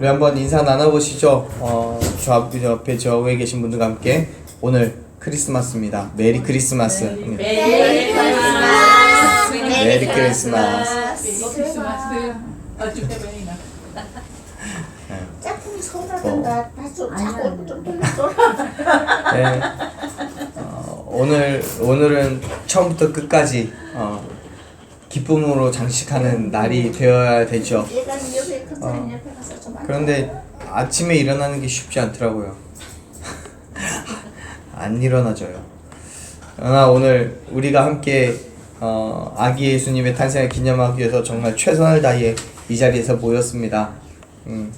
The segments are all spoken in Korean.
우리 한번 인사 나눠보시죠. 어, 저 앞, 저 옆에 저 위에 계신 분들과 함께 오늘 크리스마스입니다. 메리 크리스마스. 음. 메리 크리스마스. 메리 크리스마스. 메리 크리스마스. 어쩔 때 보이나? 짝꿍이 서운하단다. 다좀 자꾸 좀 돌려줘. 네. 어, 오늘 오늘은 처음부터 끝까지 어, 기쁨으로 장식하는 날이 되어야 되죠. 그런데 아침에 일어나는 게 쉽지 않더라고요. 안 일어나져요. 그러나 오늘 우리가 함께 어, 아기 예수님의 탄생을 기념하기 위해서 정말 최선을 다해 이 자리에서 모였습니다. 음,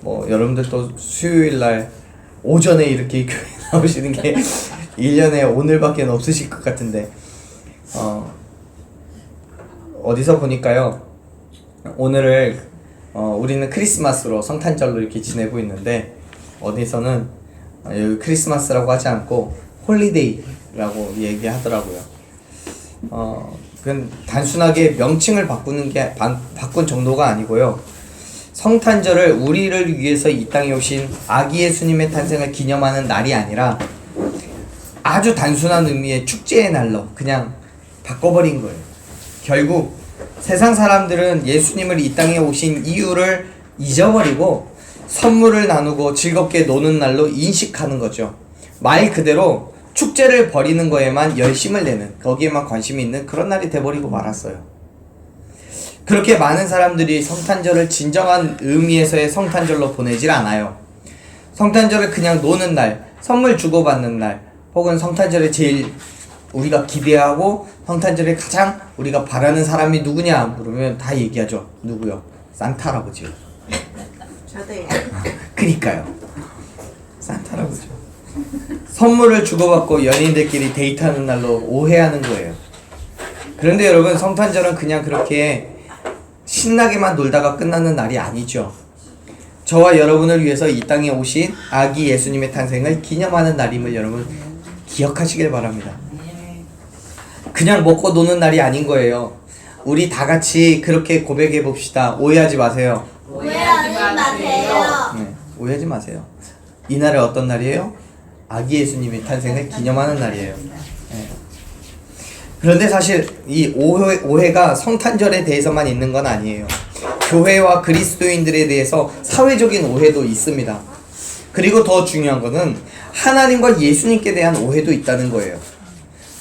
뭐 여러분들도 수요일 날 오전에 이렇게 교회 나오시는 게 1년에 오늘밖에 없으실 것 같은데 어, 어디서 보니까요. 오늘을 어, 우리는 크리스마스로 성탄절로 이렇게 지내고 있는데 어디서는 어, 여기 크리스마스라고 하지 않고 홀리데이라고 얘기하더라고요. 어, 그건 단순하게 명칭을 바꾸는 게 바, 바꾼 정도가 아니고요. 성탄절을 우리를 위해서 이 땅에 오신 아기 예수님의 탄생을 기념하는 날이 아니라 아주 단순한 의미의 축제의 날로 그냥 바꿔버린 거예요. 결국 세상 사람들은 예수님을 이 땅에 오신 이유를 잊어버리고 선물을 나누고 즐겁게 노는 날로 인식하는 거죠. 말 그대로 축제를 벌이는 거에만 열심을 내는 거기에만 관심이 있는 그런 날이 돼버리고 말았어요. 그렇게 많은 사람들이 성탄절을 진정한 의미에서의 성탄절로 보내질 않아요. 성탄절을 그냥 노는 날, 선물 주고받는 날, 혹은 성탄절에 제일 우리가 기대하고 성탄절에 가장 우리가 바라는 사람이 누구냐 물으면 다 얘기하죠. 누구요? 산타 할아버지요. 저도요. 그니까요. 산타 할아버지. 선물을 주고받고 연인들끼리 데이트하는 날로 오해하는 거예요. 그런데 여러분 성탄절은 그냥 그렇게 신나게만 놀다가 끝나는 날이 아니죠. 저와 여러분을 위해서 이 땅에 오신 아기 예수님의 탄생을 기념하는 날임을 여러분 기억하시길 바랍니다. 그냥 먹고 노는 날이 아닌 거예요. 우리 다 같이 그렇게 고백해 봅시다. 오해하지 마세요. 오해하지 마세요. 네, 오해하지 마세요. 이 날은 어떤 날이에요? 아기 예수님의 탄생을 기념하는 날이에요. 네. 그런데 사실 이 오해, 오해가 성탄절에 대해서만 있는 건 아니에요. 교회와 그리스도인들에 대해서 사회적인 오해도 있습니다. 그리고 더 중요한 거는 하나님과 예수님께 대한 오해도 있다는 거예요.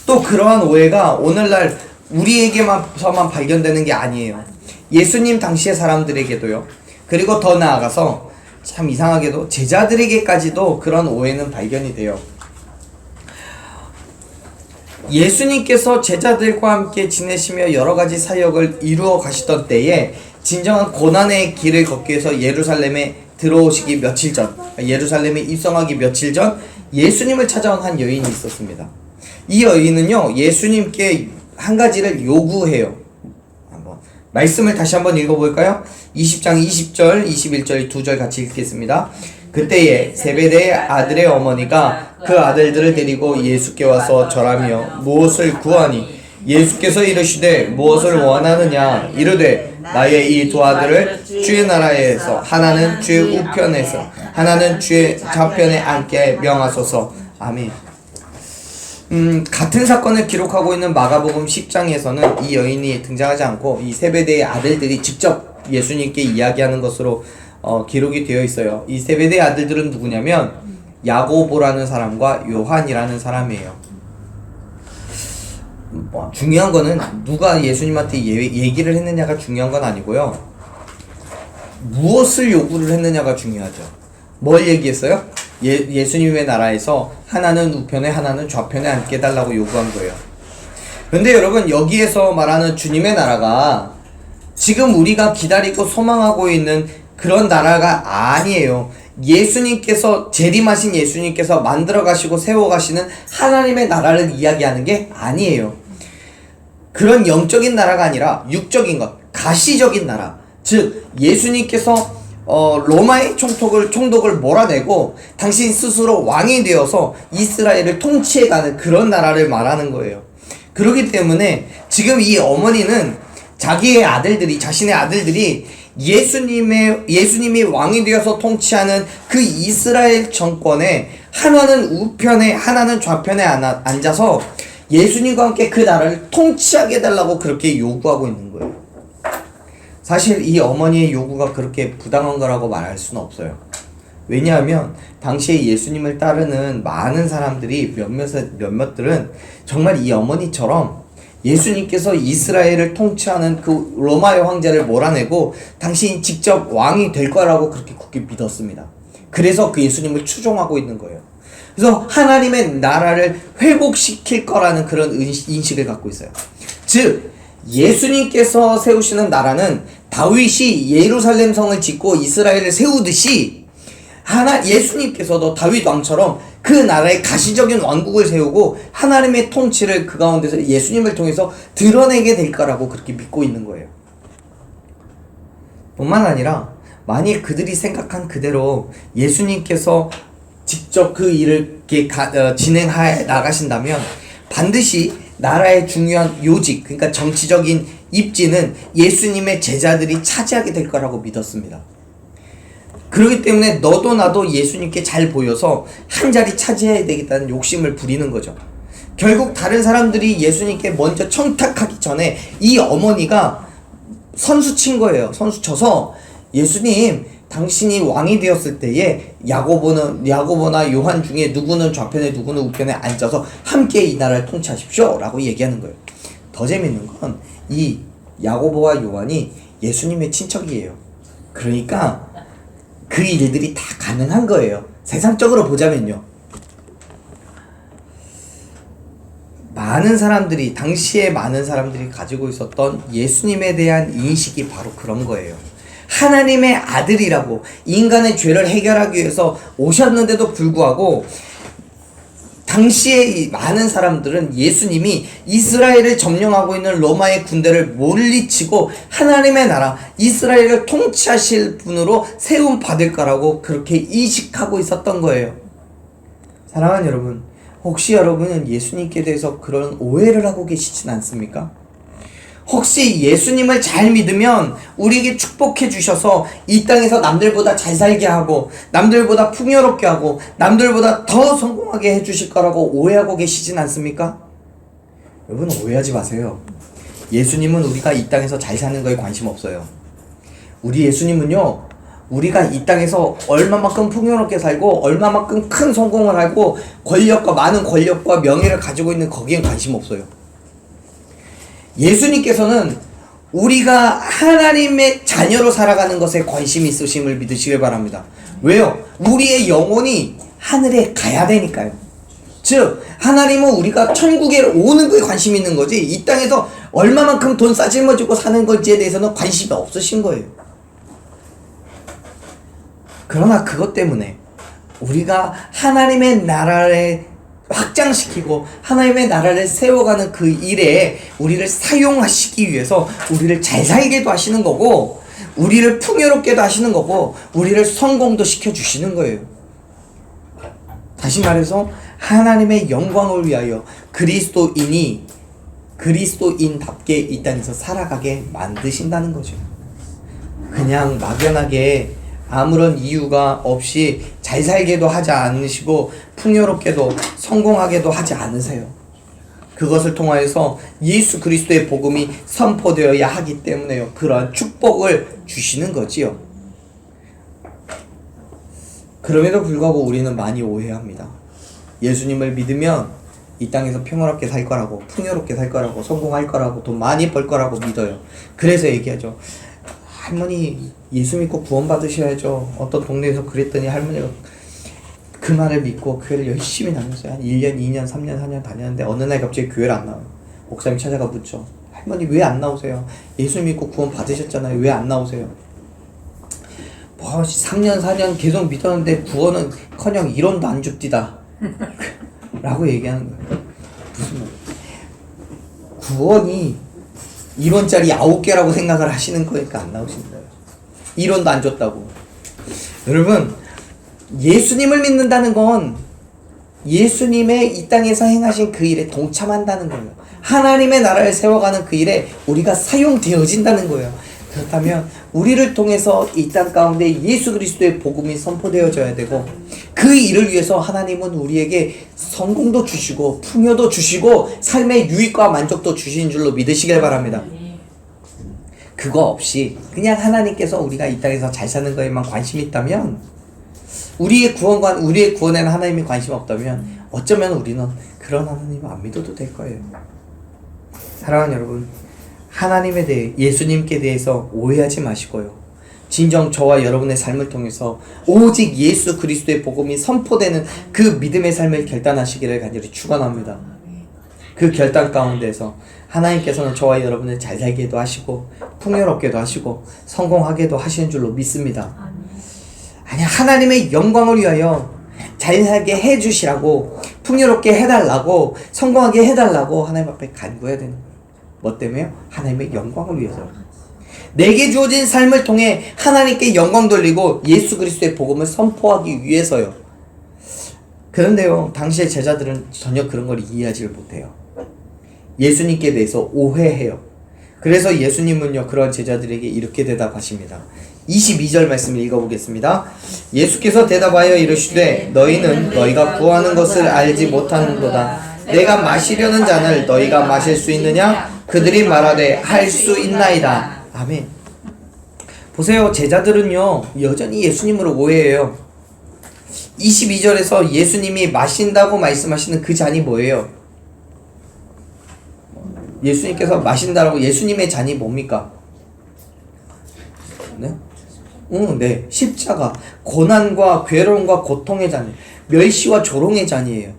또 그러한 오해가 오늘날 우리에게만서만 발견되는 게 아니에요. 예수님 당시의 사람들에게도요. 그리고 더 나아가서 참 이상하게도 제자들에게까지도 그런 오해는 발견이 돼요. 예수님께서 제자들과 함께 지내시며 여러 가지 사역을 이루어 가시던 때에 진정한 고난의 길을 걷기 위해서 예루살렘에 들어오시기 며칠 전, 예루살렘에 입성하기 며칠 전 예수님을 찾아온 한 여인이 있었습니다. 이 여인은요, 예수님께 한 가지를 요구해요. 한번 말씀을 다시 한번 읽어볼까요? 20장 20절, 21절 두 절 같이 읽겠습니다. 그때에 세베대의 아들의 어머니가 그 아들들을 데리고 예수께 와서 절하며 무엇을 구하니 예수께서 이르시되 무엇을 원하느냐 이르되 나의 이 두 아들을 주의 나라에서 하나는 주의 우편에서 하나는 주의 좌편에 앉게 명하소서 아멘. 음, 같은 사건을 기록하고 있는 마가복음 10장에서는 이 여인이 등장하지 않고 이 세베대의 아들들이 직접 예수님께 이야기하는 것으로 어, 기록이 되어 있어요. 이 세베대의 아들들은 누구냐면 야고보라는 사람과 요한이라는 사람이에요. 뭐, 중요한 거는 누가 예수님한테 예, 얘기를 했느냐가 중요한 건 아니고요. 무엇을 요구를 했느냐가 중요하죠. 뭘 얘기했어요? 예, 예수님의 나라에서 하나는 우편에 하나는 좌편에 앉게 해달라고 요구한 거예요. 근데 여러분 여기에서 말하는 주님의 나라가 지금 우리가 기다리고 소망하고 있는 그런 나라가 아니에요. 예수님께서 재림하신 예수님께서 만들어 가시고 세워 가시는 하나님의 나라를 이야기하는 게 아니에요. 그런 영적인 나라가 아니라 육적인 것, 가시적인 나라. 즉 예수님께서 어, 로마의 총독을 총독을 몰아내고 당신 스스로 왕이 되어서 이스라엘을 통치해가는 그런 나라를 말하는 거예요. 그렇기 때문에 지금 이 어머니는 자기의 아들들이 자신의 아들들이 예수님의 예수님이 왕이 되어서 통치하는 그 이스라엘 정권에 하나는 우편에 하나는 좌편에 앉아- 앉아서 예수님과 함께 그 나라를 통치하게 해달라고 그렇게 요구하고 있는 거예요. 사실 이 어머니의 요구가 그렇게 부당한 거라고 말할 수는 없어요. 왜냐하면 당시에 예수님을 따르는 많은 사람들이 몇몇 몇몇들은 정말 이 어머니처럼 예수님께서 이스라엘을 통치하는 그 로마의 황제를 몰아내고 당신이 직접 왕이 될 거라고 그렇게 굳게 믿었습니다. 그래서 그 예수님을 추종하고 있는 거예요. 그래서 하나님의 나라를 회복시킬 거라는 그런 인- 인식을 갖고 있어요. 즉 예수님께서 세우시는 나라는 다윗이 예루살렘 성을 짓고 이스라엘을 세우듯이 하나 예수님께서도 다윗 왕처럼 그 나라의 가시적인 왕국을 세우고 하나님의 통치를 그 가운데서 예수님을 통해서 드러내게 될 거라고 그렇게 믿고 있는 거예요. 뿐만 아니라 만일 그들이 생각한 그대로 예수님께서 직접 그 일을 어, 진행해 나가신다면 반드시 나라의 중요한 요직 그러니까 정치적인 입지는 예수님의 제자들이 차지하게 될 거라고 믿었습니다. 그렇기 때문에 너도 나도 예수님께 잘 보여서 한 자리 차지해야 되겠다는 욕심을 부리는 거죠. 결국 다른 사람들이 예수님께 먼저 청탁하기 전에 이 어머니가 선수 친 거예요. 선수 쳐서 예수님 당신이 왕이 되었을 때에 야고보는 야고보나 요한 중에 누구는 좌편에 누구는 우편에 앉아서 함께 이 나라를 통치하십시오라고 얘기하는 거예요. 더 재밌는 건 이 야고보와 요한이 예수님의 친척이에요. 그러니까 그 일들이 다 가능한 거예요. 세상적으로 보자면요. 많은 사람들이 당시에 많은 사람들이 가지고 있었던 예수님에 대한 인식이 바로 그런 거예요. 하나님의 아들이라고 인간의 죄를 해결하기 위해서 오셨는데도 불구하고 당시에 이 많은 사람들은 예수님이 이스라엘을 점령하고 있는 로마의 군대를 몰리치고 하나님의 나라 이스라엘을 통치하실 분으로 세움 받을 거라고 그렇게 인식하고 있었던 거예요. 사랑하는 여러분, 혹시 여러분은 예수님께 대해서 그런 오해를 하고 계시진 않습니까? 혹시 예수님을 잘 믿으면 우리에게 축복해 주셔서 이 땅에서 남들보다 잘 살게 하고 남들보다 풍요롭게 하고 남들보다 더 성공하게 해 주실 거라고 오해하고 계시진 않습니까? 여러분 오해하지 마세요. 예수님은 우리가 이 땅에서 잘 사는 거에 관심 없어요. 우리 예수님은요. 우리가 이 땅에서 얼마만큼 풍요롭게 살고 얼마만큼 큰 성공을 하고 권력과 많은 권력과 명예를 가지고 있는 거기엔 관심 없어요. 예수님께서는 우리가 하나님의 자녀로 살아가는 것에 관심이 있으심을 믿으시길 바랍니다. 왜요? 우리의 영혼이 하늘에 가야 되니까요. 즉, 하나님은 우리가 천국에 오는 거에 관심이 있는 거지, 이 땅에서 얼마만큼 돈 싸질머지고 사는 건지에 대해서는 관심이 없으신 거예요. 그러나 그것 때문에 우리가 하나님의 나라를 확장시키고 하나님의 나라를 세워가는 그 일에 우리를 사용하시기 위해서 우리를 잘 살게도 하시는 거고 우리를 풍요롭게도 하시는 거고 우리를 성공도 시켜 주시는 거예요. 다시 말해서 하나님의 영광을 위하여 그리스도인이 그리스도인답게 이 땅에서 살아가게 만드신다는 거죠. 그냥 막연하게 아무런 이유가 없이 잘 살게도 하지 않으시고 풍요롭게도 성공하게도 하지 않으세요. 그것을 통하여서 예수 그리스도의 복음이 선포되어야 하기 때문에요. 그러한 축복을 주시는 거지요. 그럼에도 불구하고 우리는 많이 오해합니다. 예수님을 믿으면 이 땅에서 평화롭게 살 거라고, 풍요롭게 살 거라고, 성공할 거라고, 돈 많이 벌 거라고 믿어요. 그래서 얘기하죠. 할머니 예수 믿고 구원 받으셔야죠. 어떤 동네에서 그랬더니 할머니가 그 말을 믿고 교회를 열심히 다녔어요. 한 1년, 2년, 3년, 4년 다녔는데 어느 날 갑자기 교회를 안 나와요. 목사님 찾아가 묻죠. 할머니 왜 안 나오세요? 예수 믿고 구원 받으셨잖아요. 왜 안 나오세요? 뭐 3년, 4년 계속 믿었는데 구원은 커녕 이론도 안 줍디다. 라고 얘기하는 거예요. 무슨 말 구원이 1원짜리 9개라고 생각을 하시는 거니까 안 거예요. 1원도 안 줬다고. 여러분, 예수님을 믿는다는 건 예수님의 이 땅에서 행하신 그 일에 동참한다는 거예요. 하나님의 나라를 세워가는 그 일에 우리가 사용되어진다는 거예요. 그렇다면 우리를 통해서 이 땅 가운데 예수 그리스도의 복음이 선포되어져야 되고 그 일을 위해서 하나님은 우리에게 성공도 주시고 풍요도 주시고 삶의 유익과 만족도 주신 줄로 믿으시길 바랍니다. 그거 없이 그냥 하나님께서 우리가 이 땅에서 잘 사는 거에만 관심이 있다면 우리의 구원과 우리의 구원에는 하나님이 관심 없다면 어쩌면 우리는 그런 하나님을 안 믿어도 될 거예요. 사랑하는 여러분, 하나님에 대해 예수님께 대해서 오해하지 마시고요. 진정 저와 여러분의 삶을 통해서 오직 예수 그리스도의 복음이 선포되는 그 믿음의 삶을 결단하시기를 간절히 축원합니다. 그 결단 가운데서 하나님께서는 저와 여러분을 잘 살게도 하시고 풍요롭게도 하시고 성공하게도 하시는 줄로 믿습니다. 아니 하나님의 영광을 위하여 잘 살게 해주시라고 풍요롭게 해달라고 성공하게 해달라고 하나님 앞에 간구해야 되는 거예요. 뭐 때문에요? 하나님의 영광을 위해서. 내게 주어진 삶을 통해 하나님께 영광 돌리고 예수 그리스도의 복음을 선포하기 위해서요. 그런데요, 당시의 제자들은 전혀 그런 걸 이해하지를 못해요. 예수님께 대해서 오해해요. 그래서 예수님은요, 그런 제자들에게 이렇게 대답하십니다. 22절 말씀을 읽어보겠습니다. 예수께서 대답하여 이르시되 너희는 너희가 구하는 것을 알지 못하는도다. 내가 마시려는 잔을 너희가 마실 수 있느냐? 그들이 말하되 할 수 있나이다. 아멘. 보세요. 제자들은요, 여전히 예수님을 오해해요. 22절에서 예수님이 마신다고 말씀하시는 그 잔이 뭐예요? 예수님께서 마신다라고 예수님의 잔이 뭡니까? 네? 응, 네. 십자가, 고난과 괴로움과 고통의 잔, 멸시와 조롱의 잔이에요.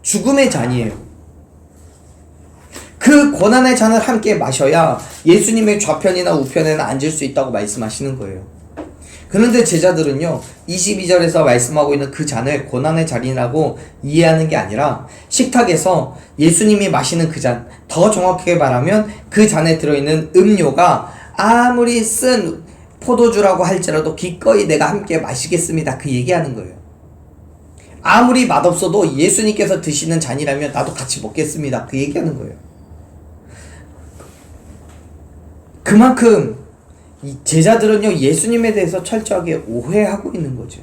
죽음의 잔이에요. 그 고난의 잔을 함께 마셔야 예수님의 좌편이나 우편에는 앉을 수 있다고 말씀하시는 거예요. 그런데 제자들은요, 22절에서 말씀하고 있는 그 잔을 고난의 잔이라고 이해하는 게 아니라 식탁에서 예수님이 마시는 그 잔, 더 정확하게 말하면 그 잔에 들어있는 음료가 아무리 쓴 포도주라고 할지라도 기꺼이 내가 함께 마시겠습니다. 그 얘기하는 거예요. 아무리 맛없어도 예수님께서 드시는 잔이라면 나도 같이 먹겠습니다. 그 얘기하는 거예요. 그만큼 이 제자들은요 예수님에 대해서 철저하게 오해하고 있는 거죠.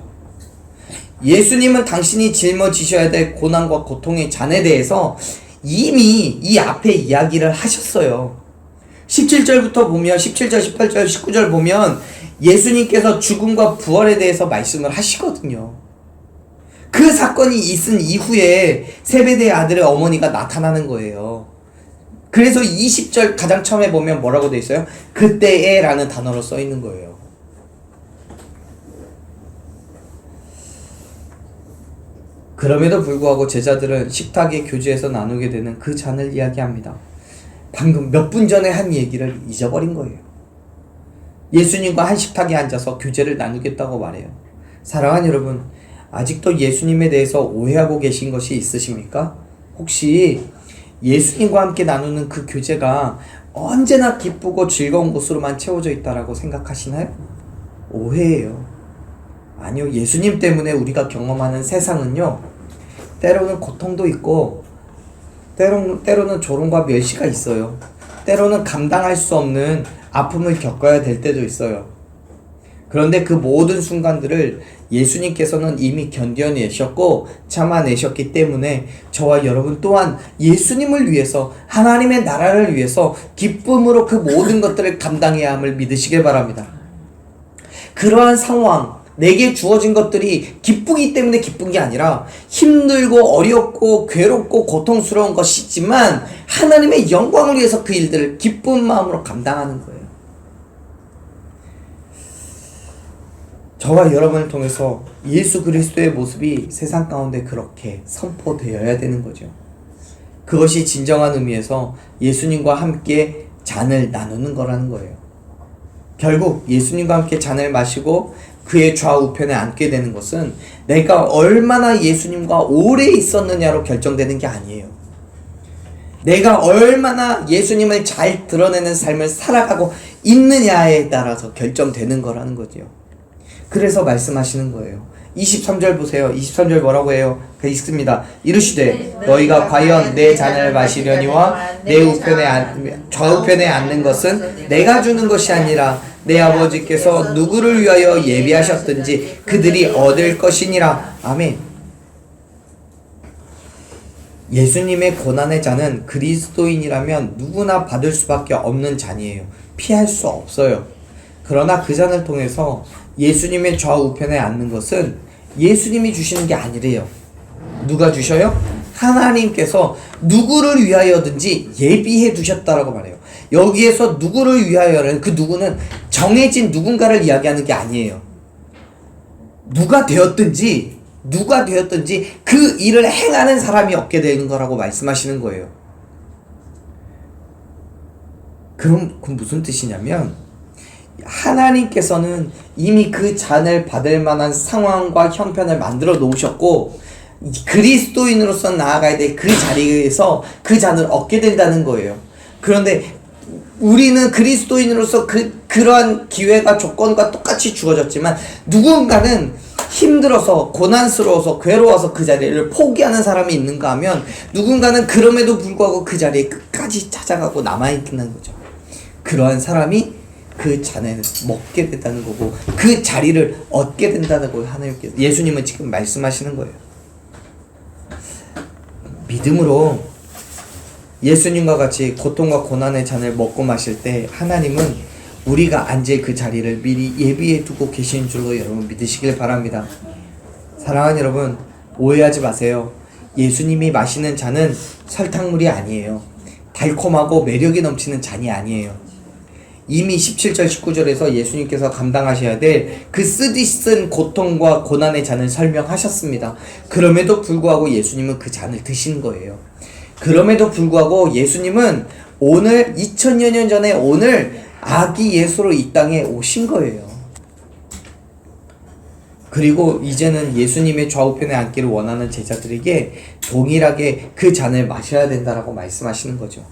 예수님은 당신이 짊어지셔야 될 고난과 고통의 잔에 대해서 이미 이 앞에 이야기를 하셨어요. 17절부터 보면 17절, 18절, 19절 보면 예수님께서 죽음과 부활에 대해서 말씀을 하시거든요. 그 사건이 있은 이후에 세베대의 아들의 어머니가 나타나는 거예요. 그래서 20절 가장 처음에 보면 뭐라고 돼 있어요? 그때에 라는 단어로 써 있는 거예요. 그럼에도 불구하고 제자들은 식탁의 교제에서 나누게 되는 그 잔을 이야기합니다. 방금 몇 분 전에 한 얘기를 잊어버린 거예요. 예수님과 한 식탁에 앉아서 교제를 나누겠다고 말해요. 사랑하는 여러분, 아직도 예수님에 대해서 오해하고 계신 것이 있으십니까? 혹시 예수님과 함께 나누는 그 교제가 언제나 기쁘고 즐거운 것으로만 채워져 있다라고 생각하시나요? 오해예요. 아니요. 예수님 때문에 우리가 경험하는 세상은요. 때로는 고통도 있고 때로는, 때로는 조롱과 멸시가 있어요. 때로는 감당할 수 없는 아픔을 겪어야 될 때도 있어요. 그런데 그 모든 순간들을 예수님께서는 이미 견뎌내셨고 참아내셨기 때문에 저와 여러분 또한 예수님을 위해서 하나님의 나라를 위해서 기쁨으로 그 모든 것들을 감당해야 함을 믿으시길 바랍니다. 그러한 상황, 내게 주어진 것들이 기쁘기 때문에 기쁜 게 아니라 힘들고 어렵고 괴롭고 고통스러운 것이지만 하나님의 영광을 위해서 그 일들을 기쁜 마음으로 감당하는 거예요. 저와 여러분을 통해서 예수 그리스도의 모습이 세상 가운데 그렇게 선포되어야 되는 거죠. 그것이 진정한 의미에서 예수님과 함께 잔을 나누는 거라는 거예요. 결국 예수님과 함께 잔을 마시고 그의 좌우편에 앉게 되는 것은 내가 얼마나 예수님과 오래 있었느냐로 결정되는 게 아니에요. 내가 얼마나 예수님을 잘 드러내는 삶을 살아가고 있느냐에 따라서 결정되는 거라는 거죠. 그래서 말씀하시는 거예요. 23절 보세요. 23절 뭐라고 해요? 그 있습니다. 이르시되 너희가 과연 내 잔을 마시려니와 내 우편에 앉, 좌우편에 앉는 것은 내가 주는 것이 아니라 내 아버지께서 누구를 위하여 예비하셨든지 그들이 얻을 것이니라. 아멘. 예수님의 고난의 잔은 그리스도인이라면 누구나 받을 수밖에 없는 잔이에요. 피할 수 없어요. 그러나 그 잔을 통해서 예수님의 좌우편에 앉는 것은 예수님이 주시는 게 아니래요. 누가 주셔요? 하나님께서 누구를 위하여든지 예비해 두셨다라고 말해요. 여기에서 누구를 위하여는 그 누구는 정해진 누군가를 이야기하는 게 아니에요. 누가 되었든지 누가 되었든지 그 일을 행하는 사람이 얻게 되는 거라고 말씀하시는 거예요. 그럼 그 무슨 뜻이냐면 하나님께서는 이미 그 잔을 받을 만한 상황과 형편을 만들어 놓으셨고 그리스도인으로서 나아가야 될 그 자리에서 그 잔을 얻게 된다는 거예요. 그런데 우리는 그리스도인으로서 그 그러한 기회가 조건과 똑같이 주어졌지만 누군가는 힘들어서 고난스러워서 괴로워서 그 자리를 포기하는 사람이 있는가 하면 누군가는 그럼에도 불구하고 그 자리에 끝까지 찾아가고 남아 있는 거죠. 그러한 사람이 그 잔을 먹게 된다는 거고 그 자리를 얻게 된다는 걸 하나님께서 예수님은 지금 말씀하시는 거예요. 믿음으로 예수님과 같이 고통과 고난의 잔을 먹고 마실 때 하나님은 우리가 앉을 그 자리를 미리 예비해 두고 계신 줄로 여러분 믿으시길 바랍니다. 사랑하는 여러분 오해하지 마세요. 예수님이 마시는 잔은 설탕물이 아니에요. 달콤하고 매력이 넘치는 잔이 아니에요. 이미 17절 19절에서 예수님께서 감당하셔야 될 그 쓰디 쓴 고통과 고난의 잔을 설명하셨습니다. 그럼에도 불구하고 예수님은 그 잔을 드신 거예요. 그럼에도 불구하고 예수님은 오늘 2000여 년 전에 오늘 아기 예수로 이 땅에 오신 거예요. 그리고 이제는 예수님의 좌우편에 앉기를 원하는 제자들에게 동일하게 그 잔을 마셔야 된다라고 말씀하시는 거죠.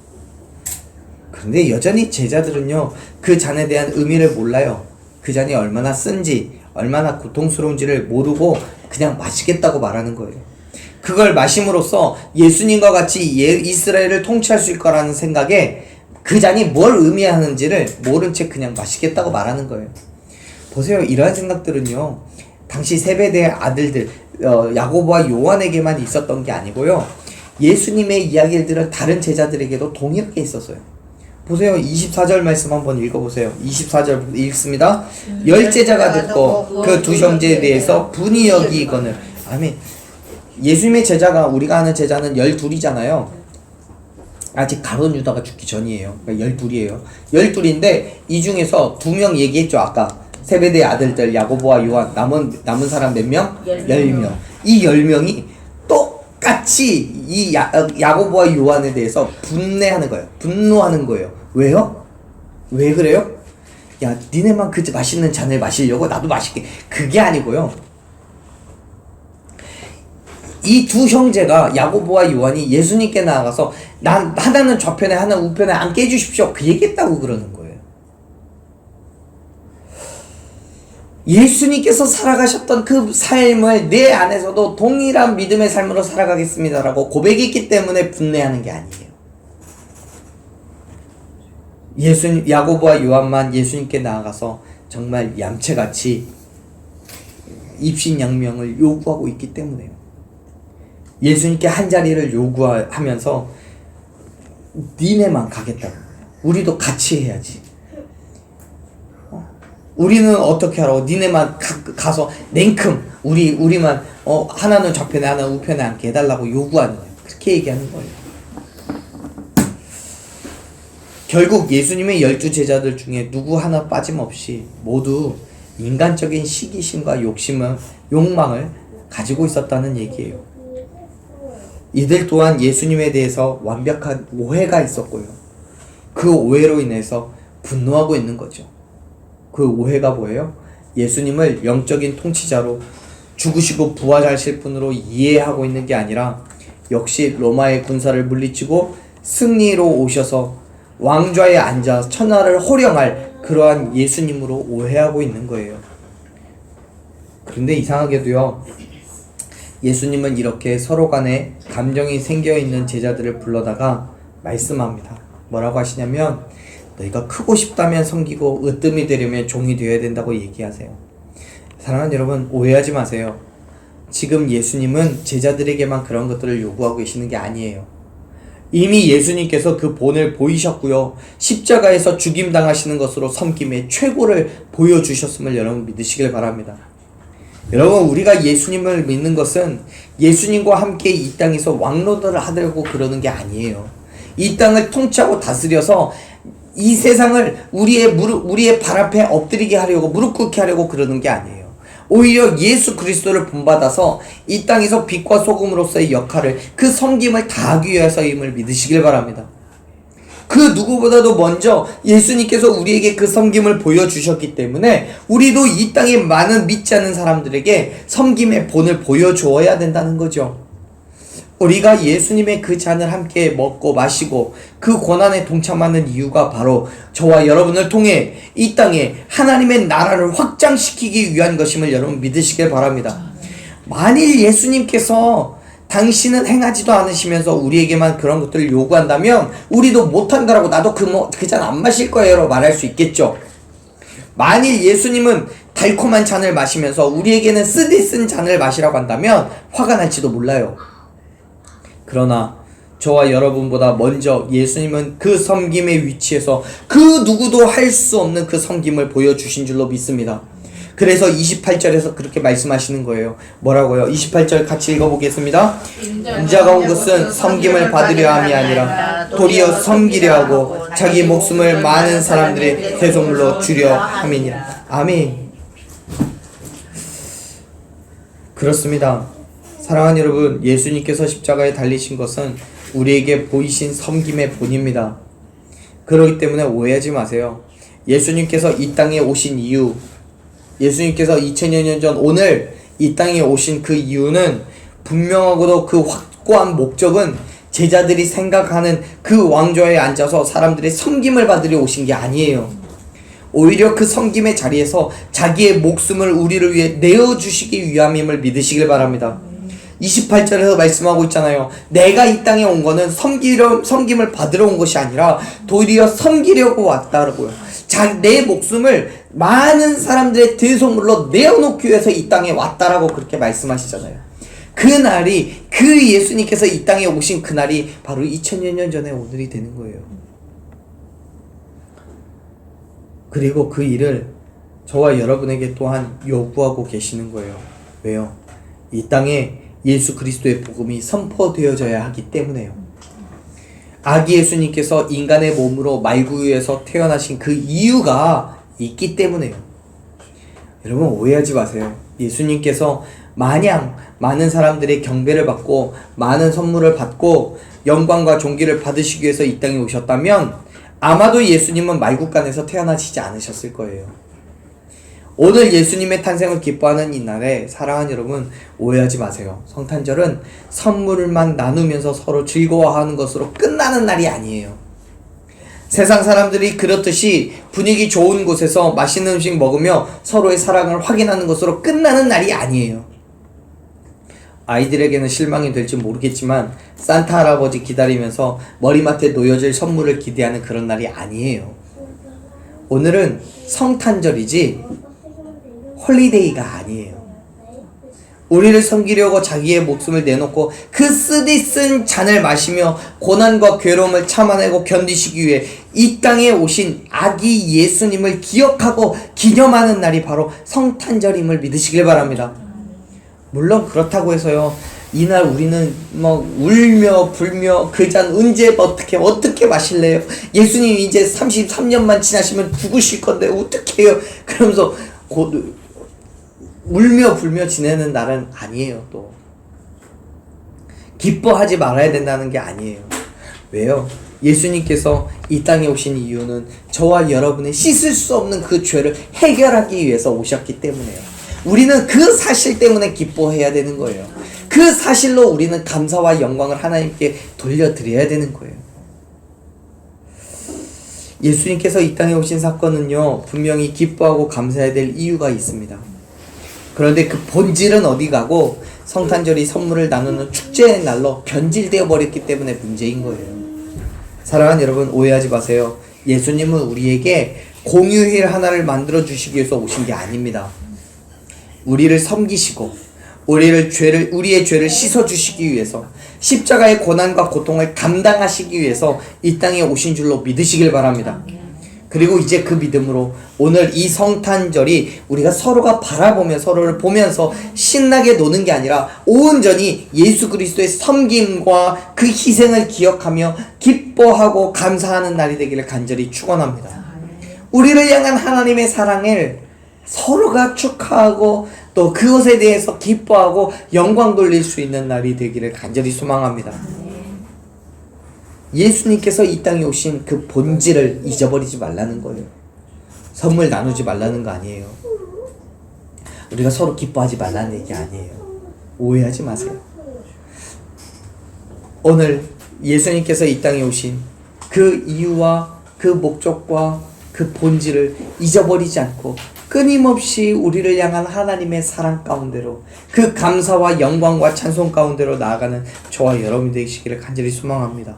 그런데 여전히 제자들은요, 그 잔에 대한 의미를 몰라요. 그 잔이 얼마나 쓴지, 얼마나 고통스러운지를 모르고 그냥 마시겠다고 말하는 거예요. 그걸 마심으로써 예수님과 같이 예, 이스라엘을 통치할 수 있을 거라는 생각에 그 잔이 뭘 의미하는지를 모른 채 그냥 마시겠다고 말하는 거예요. 보세요. 이러한 생각들은요. 당시 세배대의 아들들 어, 야고보와 요한에게만 있었던 게 아니고요. 예수님의 이야기를 들은 다른 제자들에게도 동일하게 있었어요. 보세요. 24절 말씀 한번 읽어보세요. 24절 읽습니다. 열 제자가 듣고 그 두 형제에 대해서 분이 여기거늘 아멘. 예수님의 제자가 우리가 아는 제자는 열둘이잖아요. 아직 가론 유다가 죽기 전이에요. 그러니까 열둘이에요. 열둘인데 이 중에서 두 명 얘기했죠. 아까 세베대의 아들들 야고보와 요한 남은 남은 사람 몇 명? 열열 명. 이 열 명이 똑 같이 이 야, 어, 야고보와 요한에 대해서 분내하는 거예요. 분노하는 거예요. 왜요? 왜 그래요? 야, 니네만 그 맛있는 잔을 마시려고 나도 마실게. 그게 아니고요. 이 두 형제가 야고보와 요한이 예수님께 나아가서 난 하나는 좌편에 하나는 우편에 앉게 해주십시오. 그 얘기했다고 그러는 거예요. 예수님께서 살아가셨던 그 삶을 내 안에서도 동일한 믿음의 삶으로 살아가겠습니다라고 고백했기 때문에 분내하는 게 아니에요. 예수님 야고보와 요한만 예수님께 나아가서 정말 얌체같이 입신양명을 요구하고 있기 때문에요. 예수님께 한 자리를 요구하면서 니네만 가겠다고. 우리도 같이 해야지. 어? 우리는 어떻게 하라고? 니네만 가, 가서 냉큼 우리 우리만 어 하나는 좌편에 하나는 우편에 앉게 해달라고 요구하는 거예요. 그렇게 얘기하는 거예요. 결국 예수님의 열두 제자들 중에 누구 하나 빠짐없이 모두 인간적인 시기심과 욕심을 욕망을 가지고 있었다는 얘기예요. 이들 또한 예수님에 대해서 완벽한 오해가 있었고요. 그 오해로 인해서 분노하고 있는 거죠. 그 오해가 뭐예요? 예수님을 영적인 통치자로 죽으시고 부활하실 분으로 이해하고 있는 게 아니라 역시 로마의 군사를 물리치고 승리로 오셔서 왕좌에 앉아 천하를 호령할 그러한 예수님으로 오해하고 있는 거예요. 그런데 이상하게도요. 예수님은 이렇게 서로 간에 감정이 생겨 있는 제자들을 불러다가 말씀합니다. 뭐라고 하시냐면 너희가 크고 싶다면 섬기고 으뜸이 되려면 종이 되어야 된다고 얘기하세요. 사랑하는 여러분 오해하지 마세요. 지금 예수님은 제자들에게만 그런 것들을 요구하고 계시는 게 아니에요. 이미 예수님께서 그 본을 보이셨고요. 십자가에서 죽임 당하시는 것으로 섬김의 최고를 보여주셨음을 여러분 믿으시길 바랍니다. 여러분 우리가 예수님을 믿는 것은 예수님과 함께 이 땅에서 왕노들을 하려고 그러는 게 아니에요. 이 땅을 통치하고 다스려서 이 세상을 우리의 무릎 우리의 발 앞에 엎드리게 하려고 무릎 꿇게 하려고 그러는 게 아니에요. 오히려 예수 그리스도를 본받아서 이 땅에서 빛과 소금으로서의 역할을 그 섬김을 다하기 위해서임을 믿으시길 바랍니다. 그 누구보다도 먼저 예수님께서 우리에게 그 섬김을 보여주셨기 때문에 우리도 이 땅에 많은 믿지 않는 사람들에게 섬김의 본을 보여주어야 된다는 거죠. 우리가 예수님의 그 잔을 함께 먹고 마시고 그 고난에 동참하는 이유가 바로 저와 여러분을 통해 이 땅에 하나님의 나라를 확장시키기 위한 것임을 여러분 믿으시길 바랍니다. 만일 예수님께서 당신은 행하지도 않으시면서 우리에게만 그런 것들을 요구한다면 우리도 못한다라고 나도 그잔안 마실 거예요 말할 수 있겠죠. 만일 예수님은 달콤한 잔을 마시면서 우리에게는 쓰디쓴 잔을 마시라고 한다면 화가 날지도 몰라요. 그러나 저와 여러분보다 먼저 예수님은 그 섬김의 위치에서 그 누구도 할 수 없는 그 섬김을 보여주신 줄로 믿습니다. 그래서 28절에서 그렇게 말씀하시는 거예요. 뭐라고요? 28절 같이 읽어보겠습니다. 인자가 온 것은 섬김을 받으려 함이 아니라 도리어 섬기려 하고 자기 목숨을 많은 사람들의 대속물로 주려 함이니라. 아멘. 그렇습니다. 사랑하는 여러분, 예수님께서 십자가에 달리신 것은 우리에게 보이신 섬김의 본입니다. 그렇기 때문에 오해하지 마세요. 예수님께서 이 땅에 오신 이유, 예수님께서 2000여 년전 오늘 이 땅에 오신 그 이유는 분명하고도 그 확고한 목적은 제자들이 생각하는 그 왕좌에 앉아서 사람들의 섬김을 받으려 오신 게 아니에요. 오히려 그 섬김의 자리에서 자기의 목숨을 우리를 위해 내어주시기 위함임을 믿으시길 바랍니다. 28절에서 말씀하고 있잖아요. 내가 이 땅에 온 거는 섬기려, 섬김을 받으러 온 것이 아니라 도리어 섬기려고 왔다고요. 자, 내 목숨을 많은 사람들의 대속물로 내어놓기 위해서 이 땅에 왔다라고 그렇게 말씀하시잖아요. 그 날이, 그 예수님께서 이 땅에 오신 그 날이 바로 2000여 년 전에 오늘이 되는 거예요. 그리고 그 일을 저와 여러분에게 또한 요구하고 계시는 거예요. 왜요? 이 땅에 예수 그리스도의 복음이 선포되어져야 하기 때문에요. 아기 예수님께서 인간의 몸으로 말구유에서 태어나신 그 이유가 있기 때문에요. 여러분 오해하지 마세요. 예수님께서 마냥 많은 사람들의 경배를 받고 많은 선물을 받고 영광과 존귀를 받으시기 위해서 이 땅에 오셨다면 아마도 예수님은 말국간에서 태어나시지 않으셨을 거예요. 오늘 예수님의 탄생을 기뻐하는 이 날에 사랑하는 여러분 오해하지 마세요. 성탄절은 선물만 나누면서 서로 즐거워하는 것으로 끝나는 날이 아니에요. 세상 사람들이 그렇듯이 분위기 좋은 곳에서 맛있는 음식 먹으며 서로의 사랑을 확인하는 것으로 끝나는 날이 아니에요. 아이들에게는 실망이 될지 모르겠지만 산타 할아버지 기다리면서 머리맡에 놓여질 선물을 기대하는 그런 날이 아니에요. 오늘은 성탄절이지 홀리데이가 아니에요. 우리를 섬기려고 자기의 목숨을 내놓고 그 쓰디 쓴 잔을 마시며 고난과 괴로움을 참아내고 견디시기 위해 이 땅에 오신 아기 예수님을 기억하고 기념하는 날이 바로 성탄절임을 믿으시길 바랍니다. 물론 그렇다고 해서요. 이날 우리는 막 울며 불며 그 잔 언제 어떻게 어떻게 마실래요? 예수님 이제 33년만 지나시면 죽으실 건데 어떡해요? 그러면서 곧 울며 불며 지내는 날은 아니에요, 또. 기뻐하지 말아야 된다는 게 아니에요. 왜요? 예수님께서 이 땅에 오신 이유는 저와 여러분의 씻을 수 없는 그 죄를 해결하기 위해서 오셨기 때문에요. 우리는 그 사실 때문에 기뻐해야 되는 거예요. 그 사실로 우리는 감사와 영광을 하나님께 돌려드려야 되는 거예요. 예수님께서 이 땅에 오신 사건은요, 분명히 기뻐하고 감사해야 될 이유가 있습니다. 그런데 그 본질은 어디 가고 성탄절이 선물을 나누는 축제의 날로 변질되어 버렸기 때문에 문제인 거예요. 사랑하는 여러분 오해하지 마세요. 예수님은 우리에게 공휴일 하나를 만들어 주시기 위해서 오신 게 아닙니다. 우리를 섬기시고 우리를 죄를 우리의 죄를 씻어 주시기 위해서 십자가의 고난과 고통을 감당하시기 위해서 이 땅에 오신 줄로 믿으시길 바랍니다. 그리고 이제 그 믿음으로 오늘 이 성탄절이 우리가 서로가 바라보며 서로를 보면서 신나게 노는 게 아니라 온전히 예수 그리스도의 섬김과 그 희생을 기억하며 기뻐하고 감사하는 날이 되기를 간절히 축원합니다. 우리를 향한 하나님의 사랑을 서로가 축하하고 또 그것에 대해서 기뻐하고 영광 돌릴 수 있는 날이 되기를 간절히 소망합니다. 예수님께서 이 땅에 오신 그 본질을 잊어버리지 말라는 거예요. 선물 나누지 말라는 거 아니에요. 우리가 서로 기뻐하지 말라는 얘기 아니에요. 오해하지 마세요. 오늘 예수님께서 이 땅에 오신 그 이유와 그 목적과 그 본질을 잊어버리지 않고 끊임없이 우리를 향한 하나님의 사랑 가운데로 그 감사와 영광과 찬송 가운데로 나아가는 저와 여러분 되시기를 간절히 소망합니다.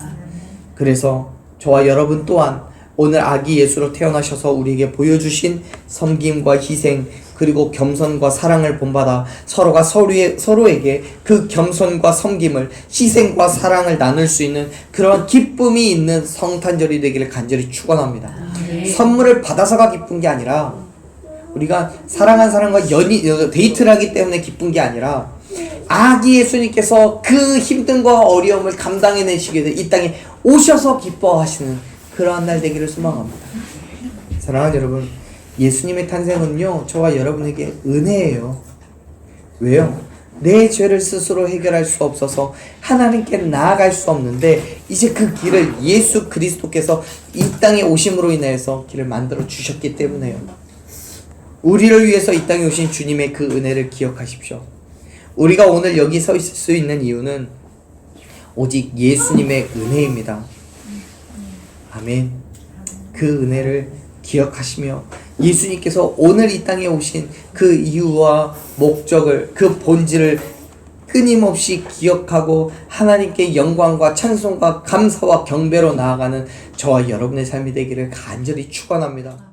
그래서 저와 여러분 또한 오늘 아기 예수로 태어나셔서 우리에게 보여주신 섬김과 희생 그리고 겸손과 사랑을 본받아 서로가 서로의, 서로에게 그 겸손과 섬김을 희생과 사랑을 나눌 수 있는 그런 기쁨이 있는 성탄절이 되기를 간절히 축원합니다. 선물을 받아서가 기쁜 게 아니라 우리가 사랑한 사람과 연이 데이트를 하기 때문에 기쁜 게 아니라 아기 예수님께서 그 힘듦과 어려움을 감당해내시게 돼이 땅에 오셔서 기뻐하시는 그러한 날 되기를 소망합니다. 사랑하는 여러분, 예수님의 탄생은요, 저와 여러분에게 은혜예요. 왜요? 내 죄를 스스로 해결할 수 없어서 하나님께 나아갈 수 없는데 이제 그 길을 예수 그리스도께서 이 땅에 오심으로 인해서 길을 만들어 주셨기 때문에요. 우리를 위해서 이 땅에 오신 주님의 그 은혜를 기억하십시오. 우리가 오늘 여기 서 있을 수 있는 이유는 오직 예수님의 은혜입니다. 아멘. 그 은혜를 기억하시며 예수님께서 오늘 이 땅에 오신 그 이유와 목적을 그 본질을 끊임없이 기억하고 하나님께 영광과 찬송과 감사와 경배로 나아가는 저와 여러분의 삶이 되기를 간절히 축원합니다.